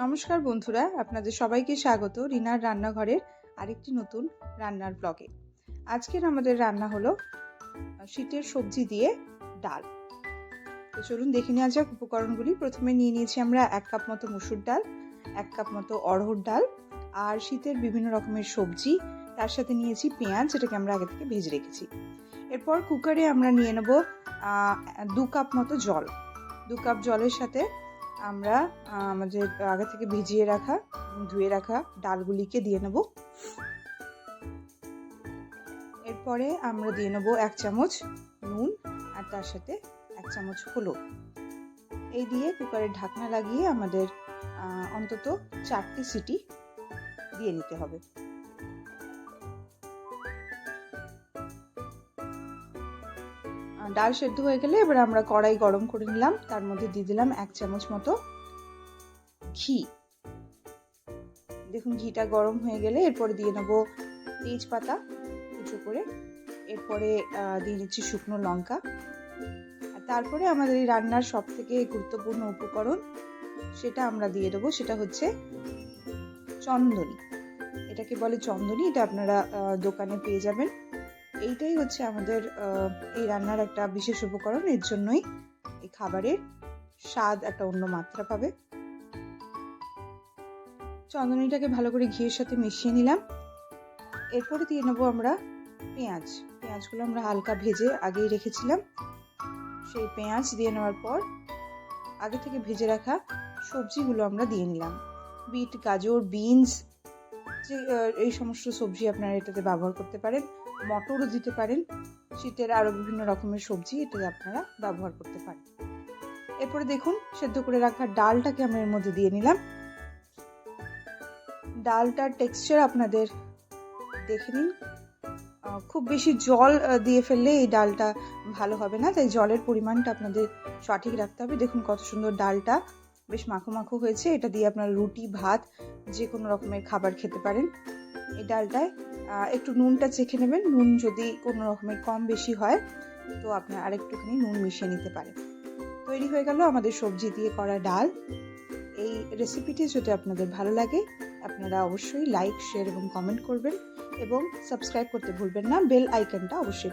নমস্কার বন্ধুরা, আপনাদের সবাইকে স্বাগত রিনার রান্নাঘরের আরেকটি নতুন রান্নার ব্লগে আজকের আমাদের রান্না হলো শীতের সবজি দিয়ে ডাল। তো চলুন দেখে নেওয়া যাক, উপকরণগুলি। প্রথমে নিয়ে নিয়েছি আমরা এক কাপ মতো মুসুর ডাল, এক কাপ মতো অড়হর ডাল আর শীতের বিভিন্ন রকমের সবজি। তার সাথে নিয়েছি পেঁয়াজ, যেটাকে আমরা আগে থেকে ভেজে রেখেছি। এরপর কুকারে আমরা নিয়ে নেব দু কাপ মতো জল। দু কাপ জলের সাথে আমরা আমাদের আগে থেকে ভিজিয়ে রাখা ধুয়ে রাখা ডালগুলিকে দিয়ে নেব। এরপরে আমরা দিয়ে নেব এক চামচ নুন আর তার সাথে এক চামচ হলুদ। এই দিয়ে কুকারের ঢাকনা লাগিয়ে আমাদের অন্তত চারটি সিটি দিয়ে নিতে হবে। ডাল সেদ্ধ হয়ে গেলে এবার আমরা কড়াই গরম করে নিলাম। তার মধ্যে দিয়ে দিলাম এক চামচ মতো ঘি। দেখুন, ঘিটা গরম হয়ে গেলে এরপরে দিয়ে নেব তেজপাতা কুচো করে। এরপরে দিয়ে দিচ্ছি শুকনো লঙ্কা। আর তারপরে আমাদের এই রান্নার সব থেকে গুরুত্বপূর্ণ উপকরণ সেটা আমরা দিয়ে দেবো, সেটা হচ্ছে চন্দনী। এটাকে বলে চন্দনী, এটা আপনারা দোকানে পেয়ে যাবেন। এইটাই হচ্ছে আমাদের এই রান্নার একটা বিশেষ উপকরণ। এর জন্যই এই খাবারের স্বাদ একটা অন্য মাত্রা পাবে। চন্দনীটাকে ভালো করে ঘিয়ের সাথে মিশিয়ে নিলাম। এরপরে দিয়ে নেব আমরা পেঁয়াজ। পেঁয়াজগুলো আমরা হালকা ভেজে আগেই রেখেছিলাম। সেই পেঁয়াজ দিয়ে নেওয়ার পর আগে থেকে ভেজে রাখা সবজিগুলো আমরা দিয়ে নিলাম। বিট, গাজর, বিনস, যে এই সমস্ত সবজি আপনারা এটাতে ব্যবহার করতে পারেন। মটরও দিতে পারেন। শীতের আরও বিভিন্ন রকমের সবজি এটাতে আপনারা ব্যবহার করতে পারেন। এরপরে দেখুন, সেদ্ধ করে রাখা ডালটাকে আমি এর মধ্যে দিয়ে নিলাম। ডালটার টেক্সচার আপনাদের দেখে নিন। খুব বেশি জল দিয়ে ফেললে এই ডালটা ভালো হবে না, তাই জলের পরিমাণটা আপনাদের সঠিক রাখতে হবে। দেখুন কত সুন্দর ডালটা বেশ মাখো মাখো হয়েছে। এটা দিয়ে আপনারা রুটি, ভাত যে কোনো রকমের খাবার খেতে পারেন। এই ডালটায় একটু নুনটা চেখে নেবেন। নুন যদি কোনো রকমের কম বেশি হয়, তো আপনার আরেকটুখানি নুন মিশিয়ে নিতে পারেন তৈরি হয়ে গেল আমাদের সবজি দিয়ে করা ডাল। এই রেসিপিটি যদি আপনাদের ভালো লাগে, আপনারা অবশ্যই লাইক শেয়ার এবং কমেন্ট করবেন এবং সাবস্ক্রাইব করতে ভুলবেন না। বেল আইকনটা অবশ্যই